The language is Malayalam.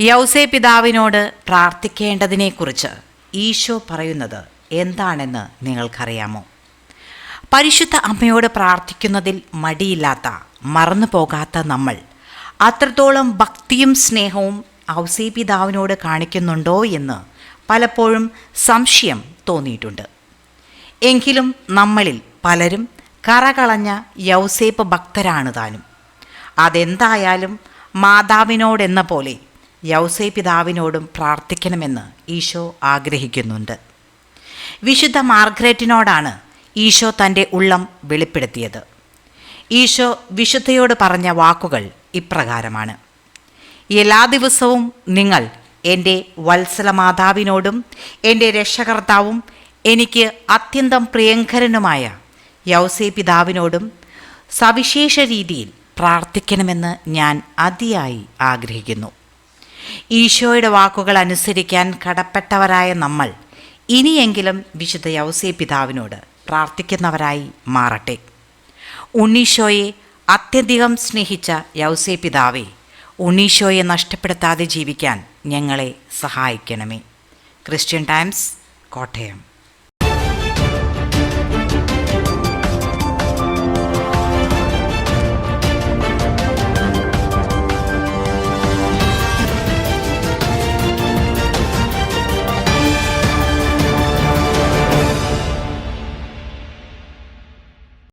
യൗസേ പിതാവിനോട് പ്രാർത്ഥിക്കേണ്ടതിനെക്കുറിച്ച് ഈശോ പറയുന്നത് എന്താണെന്ന് നിങ്ങൾക്കറിയാമോ? പരിശുദ്ധ അമ്മയോട് പ്രാർത്ഥിക്കുന്നതിൽ മടിയില്ലാത്ത മറന്നു പോകാത്ത നമ്മൾ അത്രത്തോളം ഭക്തിയും സ്നേഹവും ഔസേ പിതാവിനോട് കാണിക്കുന്നുണ്ടോ എന്ന് പലപ്പോഴും സംശയം തോന്നിയിട്ടുണ്ട്. എങ്കിലും നമ്മളിൽ പലരും കറകളഞ്ഞ യൗസേപ്പ് ഭക്തരാണ് താനും. അതെന്തായാലും മാതാവിനോടെന്ന പോലെ യൗസേ പിതാവിനോടും പ്രാർത്ഥിക്കണമെന്ന് ഈശോ ആഗ്രഹിക്കുന്നുണ്ട്. വിശുദ്ധ മാർഗ്രറ്റിനോടാണ് ഈശോ തന്റെ ഉള്ളം വെളിപ്പെടുത്തിയത്. ഈശോ വിശുദ്ധയോട് പറഞ്ഞ വാക്കുകൾ ഇപ്രകാരമാണ്. എല്ലാ ദിവസവും നിങ്ങൾ എന്റെ വത്സല മാതാവിനോടും എന്റെ രക്ഷകർത്താവും എനിക്ക് അത്യന്തം പ്രിയങ്കരനുമായ യൗസേ പിതാവിനോടും സവിശേഷ രീതിയിൽ പ്രാർത്ഥിക്കണമെന്ന് ഞാൻ അതിയായി ആഗ്രഹിക്കുന്നു. ഈശോയുടെ വാക്കുകൾ അനുസരിക്കാൻ കടപ്പെട്ടവരായ നമ്മൾ ഇനിയെങ്കിലും വിശുദ്ധ യൗസേ പിതാവിനോട് പ്രാർത്ഥിക്കുന്നവരായി മാറട്ടെ. ഉണ്ണീശോയെ അത്യധികം സ്നേഹിച്ച യൗസേ പിതാവെ ഉണ്ണീശോയെ നഷ്ടപ്പെടുത്താതെ ജീവിക്കാൻ ഞങ്ങളെ സഹായിക്കണമേ. Christian Times Kottayam.